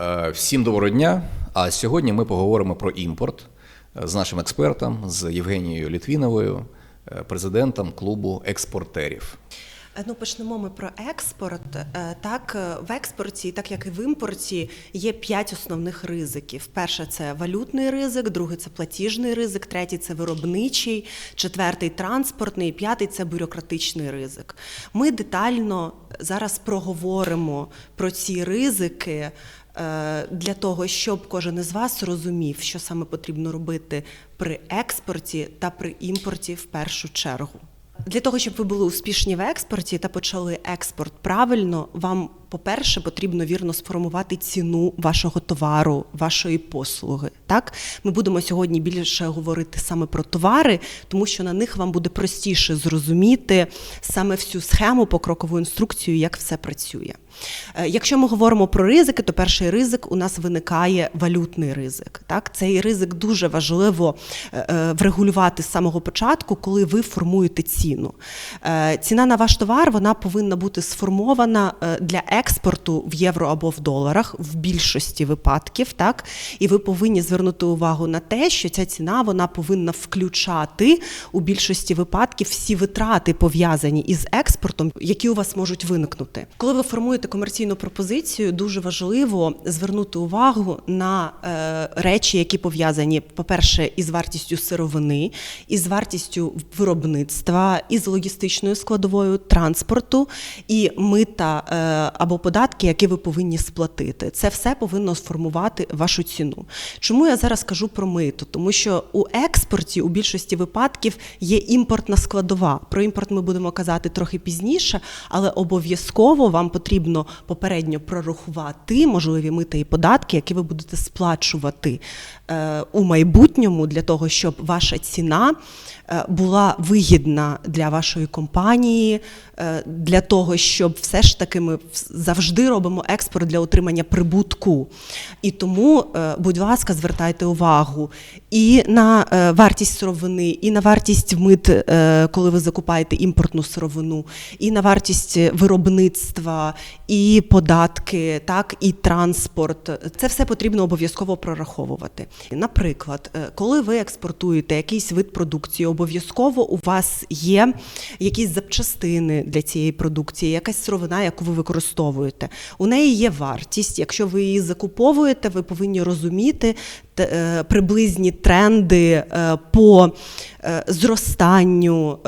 Е, Всім доброго дня. А сьогодні ми поговоримо про імпорт е, з нашим експертом, з Євгенією Літвіновою, е, президентом клубу експортерів. Ну, почнемо ми про експорт. Так, в експорті, так як і в імпорті, є п'ять основних ризиків. Перше це валютний ризик, другий це платіжний ризик, третій це виробничий, четвертий транспортний, п'ятий це бюрократичний ризик. Ми детально зараз проговоримо про ці ризики. Е, Для того щоб кожен із вас розумів, що саме потрібно робити при експорті та при імпорті в першу чергу. Для того, щоб ви були успішні в експорті та почали експорт правильно, вам, по-перше, потрібно вірно сформувати ціну вашого товару, вашої послуги. Так, ми будемо сьогодні більше говорити саме про товари, тому що на них вам буде простіше зрозуміти саме всю схему, покрокову інструкцію, як все працює. Е, Якщо ми говоримо про ризики, то перший ризик у нас виникає валютний ризик. Так, цей ризик дуже важливо е, е, врегулювати з самого початку, коли ви формуєте ціну. Ціна на ваш товар вона повинна бути сформована для експорту в євро або в доларах в більшості випадків. Так, і ви повинні звернути увагу на те, що ця ціна вона повинна включати у більшості випадків всі витрати пов'язані із експортом, які у вас можуть виникнути. Коли ви формуєте комерційну пропозицію, дуже важливо звернути увагу на е, речі, які пов'язані, по-перше, із вартістю сировини, із вартістю виробництва, із логістичною складовою транспорту і мита е, або податки, які ви повинні сплатити. Це все повинно сформувати вашу ціну. Чому я зараз кажу про мито? Тому що у експорті у більшості випадків є імпортна складова. Про імпорт ми будемо казати трохи пізніше, але обов'язково вам потрібно попередньо прорахувати можливі мита і податки, які ви будете сплачувати е, у майбутньому для того, щоб ваша ціна е, була вигідна для вашої компанії, е, для того, щоб все ж таки ми завжди робимо експорт для отримання прибутку. І тому, е, будь ласка, звертайте увагу і на е, вартість сировини, і на вартість мит, е, коли ви закупаєте імпортну сировину, і на вартість виробництва, і податки, так, і транспорт. Це все потрібно обов'язково прораховувати. Наприклад, коли ви експортуєте якийсь вид продукції, обов'язково у вас є якісь запчастини для цієї продукції, якась сировина, яку ви використовуєте. У неї є вартість. Якщо ви її закуповуєте, ви повинні розуміти е, приблизні тренди е, по е, зростанню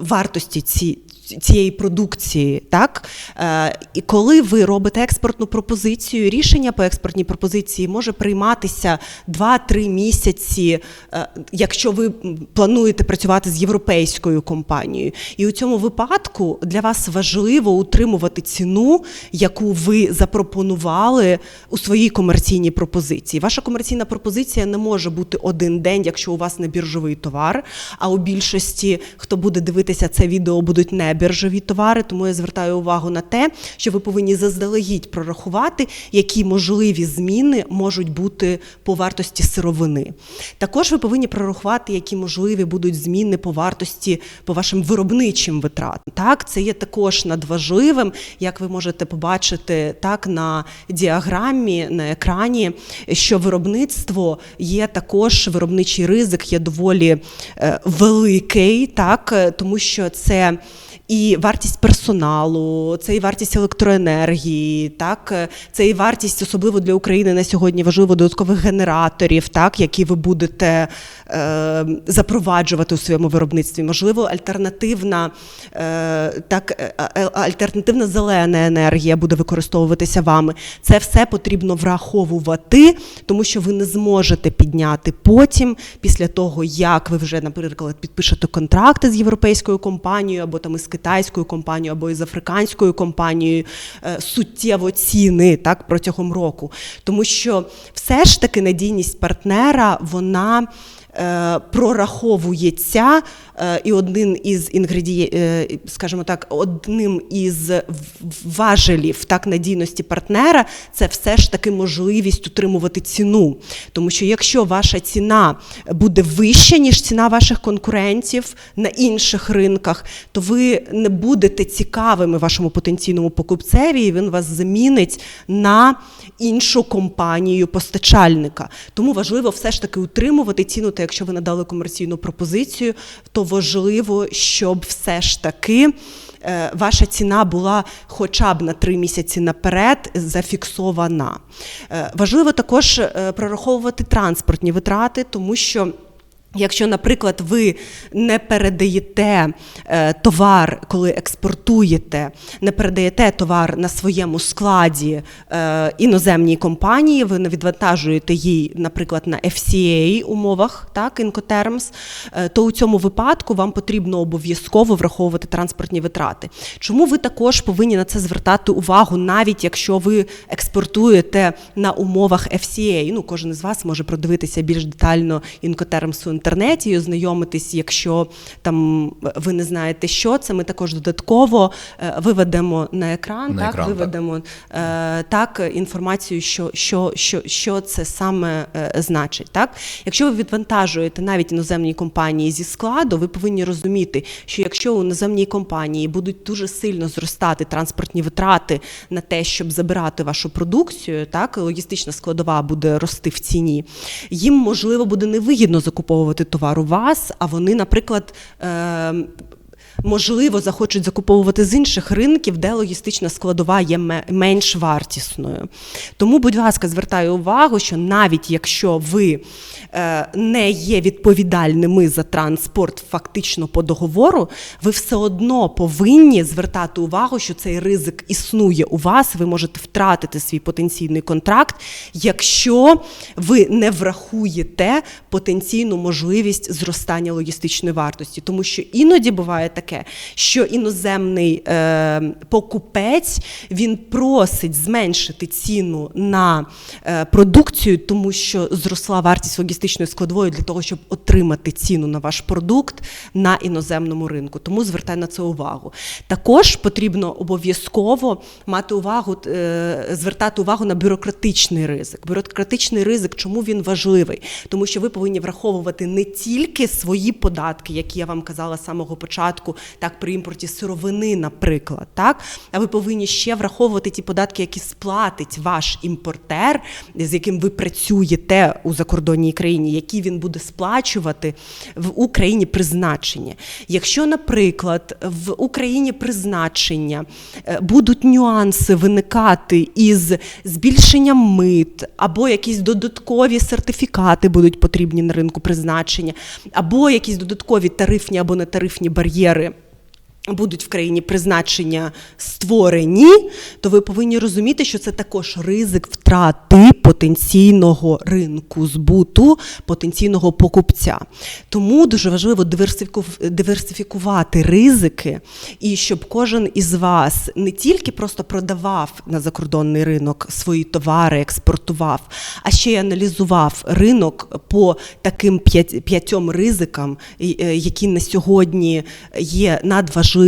вартості. Цієї продукції, так е, і коли ви робите експортну пропозицію, рішення по експортній пропозиції може прийматися 2-3 місяці, е, якщо ви плануєте працювати з європейською компанією. І у цьому випадку для вас важливо утримувати ціну, яку ви запропонували у своїй комерційній пропозиції. Ваша комерційна пропозиція не може бути один день, якщо у вас не біржовий товар. А у більшості, хто буде дивитися це відео, будуть не біржові товари. Тому я звертаю увагу на те, що ви повинні заздалегідь прорахувати, які можливі зміни можуть бути по вартості сировини. Також ви повинні прорахувати, які можливі будуть зміни по вартості по вашим виробничим витратам. Так, це є також надважливим, як ви можете побачити так на діаграмі на екрані, що виробництво є також виробничий ризик, є доволі е, великий, так, е, тому що це. І вартість персоналу, це і вартість електроенергії, так це і вартість, особливо для України на сьогодні важливо додаткових генераторів, так які ви будете е, запроваджувати у своєму виробництві. Можливо, альтернативна е, так, е, е, альтернативна зелена енергія буде використовуватися вами. Це все потрібно враховувати, тому що ви не зможете підняти потім, після того, як ви вже, наприклад, підпишете контракти з європейською компанією або там із китайською компанією, або із африканською компанією, е, суттєво ціни так протягом року. Тому що все ж таки надійність партнера, вона прораховується, е, і один із інгредієнтів, скажімо так, одним із важелів так надійності партнера це все ж таки можливість утримувати ціну. Тому що якщо ваша ціна буде вища, ніж ціна ваших конкурентів на інших ринках, то ви не будете цікавими вашому потенційному покупцеві, і він вас замінить на іншу компанію постачальника. Тому важливо все ж таки утримувати ціну. Та якщо ви надали комерційну пропозицію, то важливо, щоб все ж таки. е, Ваша ціна була хоча б на три місяці наперед зафіксована. Е, Важливо також е, прораховувати транспортні витрати, тому що Якщо, наприклад, ви не передаєте е, товар, коли експортуєте, не передаєте товар на своєму складі е, іноземній компанії, ви не відвантажуєте її, наприклад, на FCA умовах, так, Incoterms, е, то у цьому випадку вам потрібно обов'язково враховувати транспортні витрати. Чому ви також повинні на це звертати увагу, навіть якщо ви експортуєте на умовах FCA? Ну, кожен із вас може продивитися більш детально Incoterms у інтернеті і ознайомитись, якщо там ви не знаєте, що це. Ми також додатково е, виведемо на екран, На так, екран, виведемо е, так інформацію, що, що, що, що це саме е, значить. Так? Якщо ви відвантажуєте навіть іноземні компанії зі складу, ви повинні розуміти, що якщо у іноземній компанії будуть дуже сильно зростати транспортні витрати на те, щоб забирати вашу продукцію, так логістична складова буде рости в ціні, їм можливо буде невигідно закуповувати товар у вас, а вони, наприклад. Можливо, захочуть закуповувати з інших ринків, де логістична складова є менш вартісною. Тому, будь ласка, звертаю увагу, що навіть якщо ви е, не є відповідальними за транспорт фактично по договору, ви все одно повинні звертати увагу, що цей ризик існує у вас. Ви можете втратити свій потенційний контракт, якщо ви не врахуєте потенційну можливість зростання логістичної вартості, тому що іноді буває таке, що іноземний е, покупець він просить зменшити ціну на е, продукцію, тому що зросла вартість логістичної складової для того, щоб отримати ціну на ваш продукт на іноземному ринку. Тому звертай на це увагу. Також потрібно обов'язково мати увагу, е, звертати увагу на бюрократичний ризик. Бюрократичний ризик, чому він важливий? Тому що ви повинні враховувати не тільки свої податки, які я вам казала з самого початку, так при імпорті сировини, наприклад, так а ви повинні ще враховувати ті податки, які сплатить ваш імпортер, з яким ви працюєте у закордонній країні, які він буде сплачувати в Україні призначення. Якщо, наприклад, в Україні призначення е, будуть нюанси виникати із збільшенням мит, або якісь додаткові сертифікати будуть потрібні на ринку призначення, або якісь додаткові тарифні або нетарифні бар'єри. Будуть в країні призначення створені, то ви повинні розуміти, що це також ризик втрати потенційного ринку збуту, потенційного покупця. Тому дуже важливо диверсифікувати ризики, і щоб кожен із вас не тільки просто продавав на закордонний ринок свої товари, експортував, а ще й аналізував ринок по таким п'ятьом ризикам, е, які на сьогодні є надважливими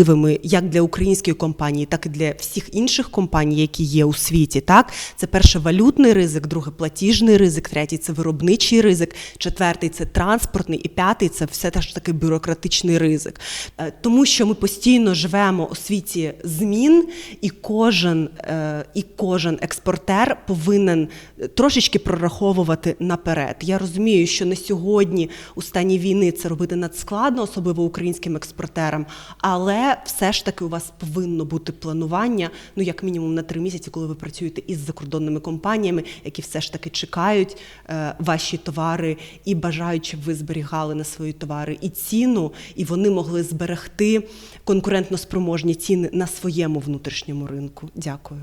як для української компанії, так і для всіх інших компаній, які є у світі. Так, це перше валютний ризик, друге платіжний ризик, третій це виробничий ризик, четвертий це транспортний, і п'ятий це все ж таки бюрократичний ризик. Е, Тому що ми постійно живемо у світі змін, і кожен, е, і кожен експортер повинен трошечки прораховувати наперед. Я розумію, що на сьогодні у стані війни це робити надскладно, особливо українським експортерам, але все ж таки у вас повинно бути планування, ну як мінімум на три місяці, коли ви працюєте із закордонними компаніями, які все ж таки чекають е, ваші товари і бажають, щоб ви зберігали на свої товари і ціну, і вони могли зберегти конкурентно спроможні ціни на своєму внутрішньому ринку. Дякую.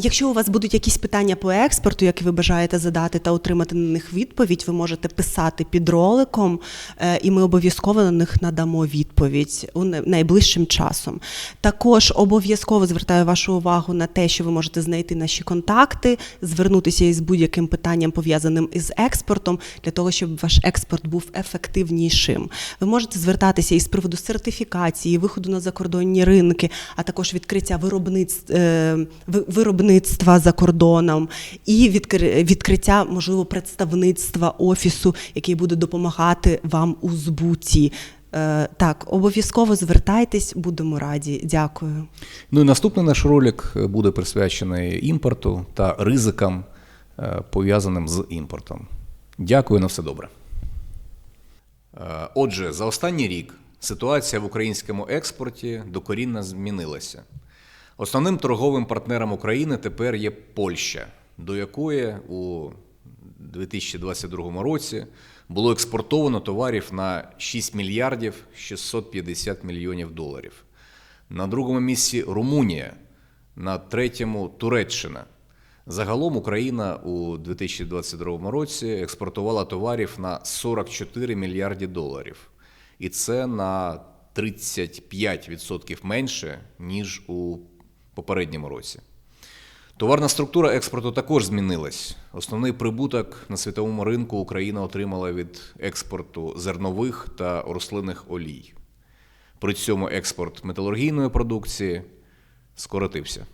Якщо у вас будуть якісь питання по експорту, які ви бажаєте задати та отримати на них відповідь, ви можете писати під роликом, е, і ми обов'язково на них надамо відповідь у найближчим часом. Також обов'язково звертаю вашу увагу на те, що ви можете знайти наші контакти, звернутися із будь-яким питанням пов'язаним із експортом, для того, щоб ваш експорт був ефективнішим. Ви можете звертатися із приводу сертифікації, виходу на закордонні ринки, а також відкриття виробництв, е, виробництва за кордоном і відкри- відкриття, можливо, представництва офісу, який буде допомагати вам у збуті. Е, Так, обов'язково звертайтесь, будемо раді. Дякую. Ну і наступний наш ролик буде присвячений імпорту та ризикам, е, пов'язаним з імпортом. Дякую на все добре. Е, Отже, за останній рік ситуація в українському експорті докорінно змінилася. Основним торговим партнером України тепер є Польща, до якої у 2022 році було експортовано товарів на 6 мільярдів 650 мільйонів доларів. На другому місці Румунія, на третьому Туреччина. Загалом Україна у 2022 році експортувала товарів на 44 мільярді доларів. І це на 35% менше, ніж у попередньому році. Товарна структура експорту також змінилась. Основний прибуток на світовому ринку Україна отримала від експорту зернових та рослинних олій. При цьому експорт металургійної продукції скоротився.